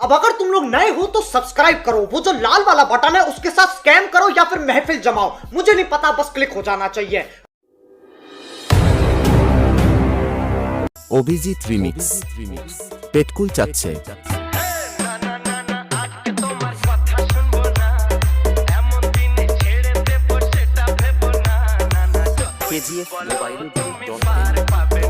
अब अगर तुम लोग नए हो तो सब्सक्राइब करो वो जो लाल वाला बटन है उसके साथ स्कैम करो या फिर महफिल जमाओ मुझे नहीं पता बस क्लिक हो जाना चाहिए অভিজিৎ রিমিক্স পেটকুল চাচ্ছে তোমার কথা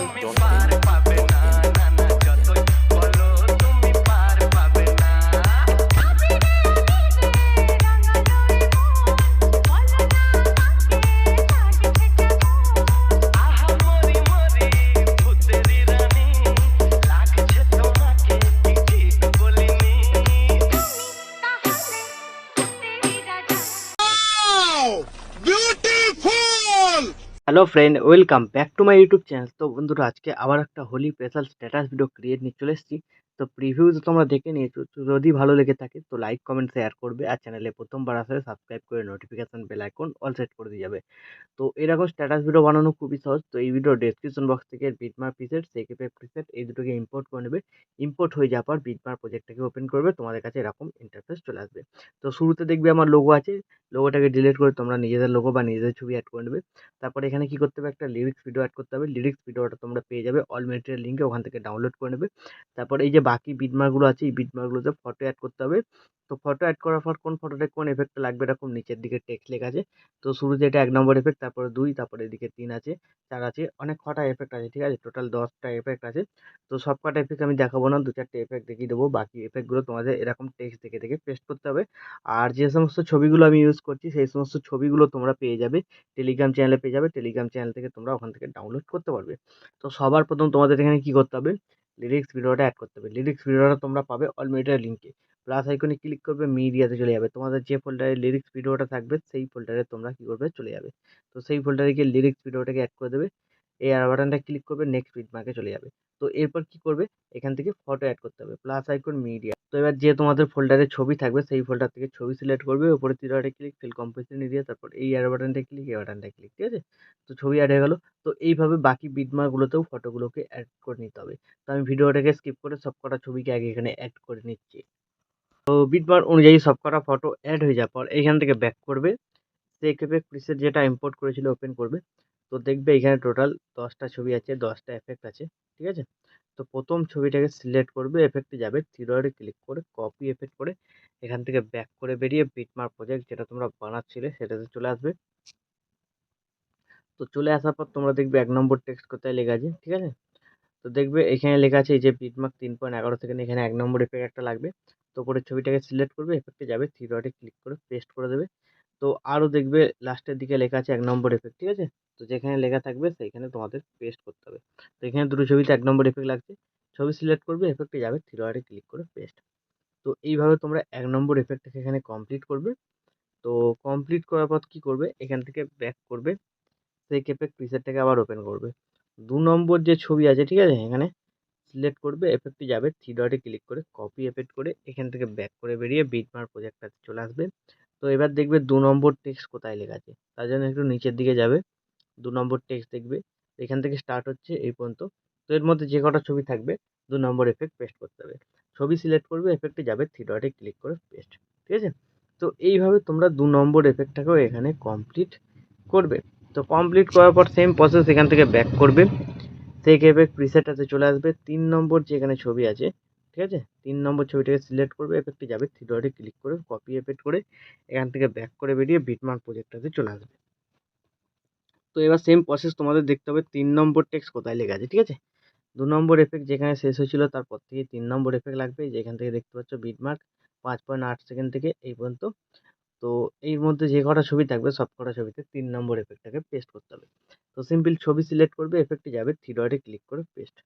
hello friend welcome back to my YouTube channel তো বন্ধুরা, আজকে আবার একটা Holi special status video create নিয়ে চলে এসেছি। তো প্রিভিউ তো তোমরা দেখে নিয়েছো। যদি ভালো লেগে থাকে, তো লাইক কমেন্ট শেয়ার করবে আর চ্যানেলে প্রথমবার আসলে সাবস্ক্রাইব করে notification bell icon all set করে দিয়ে যাবে। তো এরকম স্ট্যাটাস ভিডিও বানানো খুবই সহজ। তো এই ভিডিও ডেসক্রিপশন বক্স থেকে বিটমার প্রিসেট সেকেপে প্রিসেট এই দুটোকে ইম্পোর্ট করে নেবে। ইম্পোর্ট হয়ে যাওয়ার পর বিটমার প্রজেক্টটাকে ওপেন করবে। তোমাদের কাছে এরকম ইন্টারফেস চলে আসবে। তো শুরুতে দেখবে আমার লোগো আছে। লোগোটাকে ডিলিট করে তোমরা নিজেদের লোগো বা নিজেদের ছবি অ্যাড করে নেবে। তারপরে এখানে কি করতে হবে? একটা লিরিক্স ভিডিও অ্যাড করতে হবে। লিরিক্স ভিডিওটা তোমরা পেয়ে যাবে। অল মেটেরিয়াল লিঙ্কে ওখান থেকে ডাউনলোড করে নেবে। তারপর এই যে বাকি বিটমারগুলো আছে, এই বিটমারগুলোতে ফটো অ্যাড করতে হবে। তো ফটো অ্যাড করার পর কোন ফটোটা কোন এফেক্টটা লাগবে? এরকম নিচের দিকে টেক্সট লেখা আছে। তো শুরুতে এটা এক নম্বর এফেক্ট তারপরে দুই, তারপরে এদিকে তিন আছে, চার আছে, অনেক কটা এফেক্ট আছে, ঠিক আছে? টোটাল দশটা এফেক্ট আছে। তো সব কটা এফেক্ট আমি দেখাবো না, দু চারটে এফেক্ট দেখিয়ে দেবো। বাকি এফেক্টগুলো তোমাদের এরকম টেক্সট দেখে দেখে পেস্ট করতে হবে। আর যে সমস্ত ছবিগুলো আমি ইউজ করছি, সেই সমস্ত ছবিগুলো তোমরা পেয়ে যাবে। টেলিগ্রাম চ্যানেলে পেয়ে যাবে। টেলিগ্রাম চ্যানেল থেকে তোমরা ওখান থেকে ডাউনলোড করতে পারবে। তো সবার প্রথম তোমাদের এখানে কি করতে হবে? লিরিক্স ভিডিওটা অ্যাড করতে হবে। লিরিক্স ভিডিওটা তোমরা পাবে অল মিডিয়ার লিঙ্কে প্লাস আইকনে ক্লিক করবে মিডিয়াতে চলে যাবে। তোমাদের যে ফোল্ডারে লিরিক্স ভিডিওটা থাকবে, সেই ফোল্ডারে তোমরা কী করবে? চলে যাবে। তো সেই ফোল্ডারে গিয়ে লিরিক্স ভিডিওটাকে অ্যাড করে দেবে। এই আর বাটনটা ক্লিক করবে নেক্সট বিটমার্কে চলে যাবে। তো এরপর কি করবে? এখান থেকে ফটো অ্যাড করতে হবে প্লাস আইকন মিডিয়া তো এবার যে তোমাদের ফোল্ডারে ছবি থাকবে, সেই ফোল্ডার থেকে ছবি সিলেক্ট করবে, উপরে তিরাটে ক্লিক ফিল কম্পোজিশন দিয়ে তারপর এই আর বাটনটা ক্লিক এই বাটনটা ক্লিক ঠিক আছে? তো ছবি অ্যাড হয়ে গেল। তো এইভাবে বাকি বিটমার্কগুলোতেও ফটোগুলোকে অ্যাড করে নিতে হবে। তো আমি ভিডিওটাকে স্কিপ করে সব কটা ছবিকে আগে এখানে অ্যাড করে নিচ্ছি। তো বিটমার্ক অনুযায়ী সব কটা ফটো অ্যাড হয়ে যাওয়ার পর এইখান থেকে ব্যাক করবে। সেকেপে প্রিসেট যেটা ইম্পোর্ট করেছিল ওপেন করবে। তো দেখবে এখানে টোটাল দশটা ছবি আছে, দশটা এফেক্ট আছে, ঠিক আছে? তো প্রথম ছবিটাকে সিলেক্ট করবে এফেক্টে যাবে থিরয়েডে ক্লিক করে কপি এফেক্ট করে, এখান থেকে ব্যাক করে বেরিয়ে বিটমার্ক প্রজেক্ট যেটা তোমরা বানাচ্ছিলে সেটাতে চলে আসবে। তো চলে আসার পর তোমরা দেখবে এক নম্বর টেক্সট কোথায় লেখা আছে, ঠিক আছে? তো দেখবে এখানে লেখা আছে এই যে বিটমার্ক তিন পয়েন্ট এগারো থেকে এখানে এক নম্বর এফেক্ট একটা লাগবে। তো করে ছবিটাকে সিলেক্ট করবে এফেক্টে যাবে থিরয়েডে ক্লিক করে পেস্ট করে দেবে। তো আরও দেখবে লাস্টের দিকে লেখা আছে এক নম্বর এফেক্ট ঠিক আছে? তো যেখানে লেখা থাকবে সেইখানে তোমাদের পেস্ট করতে হবে। তো এখানে দুটো ছবিতে এক নম্বর এফেক্ট লাগছে। ছবি সিলেক্ট করবে এফেক্টে যাবে থিরয়েডে ক্লিক করে পেস্ট তো এইভাবে তোমরা এক নম্বর এফেক্টটাকে এখানে কমপ্লিট করবে। তো কমপ্লিট করার পর কী করবে? এখান থেকে ব্যাক করবে। সেই এফেক্ট প্রিসেটটাকে আবার ওপেন করবে। দু নম্বর যে ছবি আছে, ঠিক আছে? এখানে সিলেক্ট করবে এফেক্টে যাবে থ্রি ডটে ক্লিক করে কপি এফেক্ট করে এখান থেকে ব্যাক করে বেরিয়ে বিটমার প্রজেক্টটাতে চলে আসবে। তো এবার দেখবে দু নম্বর টেক্সট কোথায় লেখা আছে? তার জন্য একটু নিচের দিকে যাবে। দু নম্বর টেক্সট দেখবে। এখান থেকে স্টার্ট হচ্ছে এই পর্যন্ত। তো এর মধ্যে যে কটা ছবি থাকবে, দু নম্বর এফেক্ট পেস্ট করতে হবে। ছবি সিলেক্ট করবে এফেক্টে যাবে থ্রি ডটে ক্লিক করে পেস্ট ঠিক আছে? তো এইভাবে তোমরা দু নম্বর এফেক্টটাকেও এখানে কমপ্লিট করবে। তো কমপ্লিট করার পর সেম প্রসেস এখান থেকে ব্যাক করবে। সেই এফেক্ট প্রিসেটটাতে চলে আসবে। তিন নম্বর যে এখানে ছবি আছে ঠিক আছে? তিন নম্বর ছবিটাকে সিলেক্ট করবে এফেক্টে যাবে থ্রি ডটে ক্লিক করে কপি এফেক্ট করে এখান থেকে ব্যাক করে বেরিয়ে বিটমার্ক প্রজেক্টটাতে চলে আসবে। তো এবার সেম প্রসেস তোমাদের দেখতে হবে, তিন নম্বর টেক্সট কোথায় লেখা আছে, ঠিক আছে? দু নম্বর এফেক্ট যেখানে শেষ হয়েছিল, তারপর থেকে তিন নম্বর এফেক্ট লাগবে, যেখান থেকে দেখতে পাচ্ছ বিটমার্ক পাঁচ পয়েন্ট আট সেকেন্ড থেকে এই পর্যন্ত। তো এর মধ্যে যে কটা ছবি থাকবে, সব কটা ছবিতে তিন নম্বর এফেক্টটাকে পেস্ট করতে হবে। তো সিম্পল ছবি সিলেক্ট করবে এফেক্টে যাবে থ্রি ডটে ক্লিক করে পেস্ট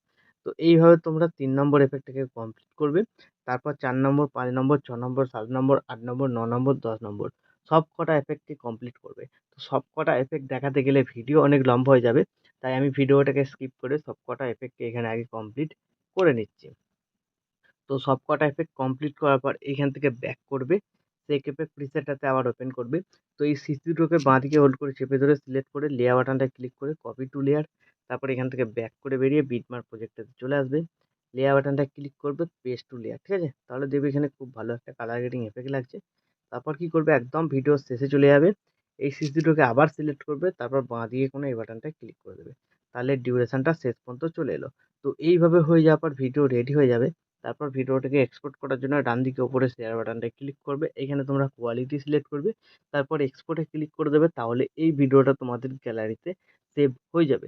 তো এইভাবে তোমরা তিন নম্বর এফেক্টটাকে কমপ্লিট করবে। তারপর চার নম্বর, পাঁচ নম্বর, ছ নম্বর, সাত নম্বর, আট নম্বর, ন নম্বর, দশ নম্বর সব কটা এফেক্টকে কমপ্লিট করবে। তো সব কটা এফেক্ট দেখাতে গেলে ভিডিও অনেক লম্বা হয়ে যাবে, তাই আমি ভিডিওটাকে স্কিপ করে সব কটা এফেক্টকে এখানে আগে কমপ্লিট করে নিচ্ছি। তো সব কটা এফেক্ট কমপ্লিট করার পর এইখান থেকে ব্যাক করবে, সেই এফেক্ট প্রিসেটটাতে আবার ওপেন করবে। তো এই সিসিটুকে বাঁ দিকে হোল্ড করে চেপে ধরে সিলেক্ট করে লেয়ার বাটনটা ক্লিক করে কপি টু লেয়ার তারপর এখান থেকে ব্যাক করে বেরিয়ে বিটমার্ক প্রজেক্টটাতে চলে আসবে। লেয়ার বাটনটা ক্লিক করবে পেস্ট টু লেয়ার ঠিক আছে? তাহলে দেখবে এখানে খুব ভালো একটা কালার গ্রেডিং এফেক্ট লাগছে। তারপর কি করবে? একদম ভিডিওর শেষে চলে যাবে। এই সিসিটুকে আবার সিলেক্ট করবে, তারপর বাঁ দিকে কোনো এই বাটনটা ক্লিক করে দেবে। তাহলে ডিউরেশনটা শেষ পর্যন্ত চলে এলো। তো এইভাবে হয়ে যাওয়ার পর ভিডিও রেডি হয়ে যাবে। তারপর ভিডিওটাকে এক্সপোর্ট করার জন্য ডান দিকে ওপরে শেয়ার বাটনটা ক্লিক করবে। এখানে তোমরা কোয়ালিটি সিলেক্ট করবে। তারপর এক্সপোর্টে ক্লিক করে দেবে। তাহলে এই ভিডিওটা তোমাদের গ্যালারিতে সেভ হয়ে যাবে।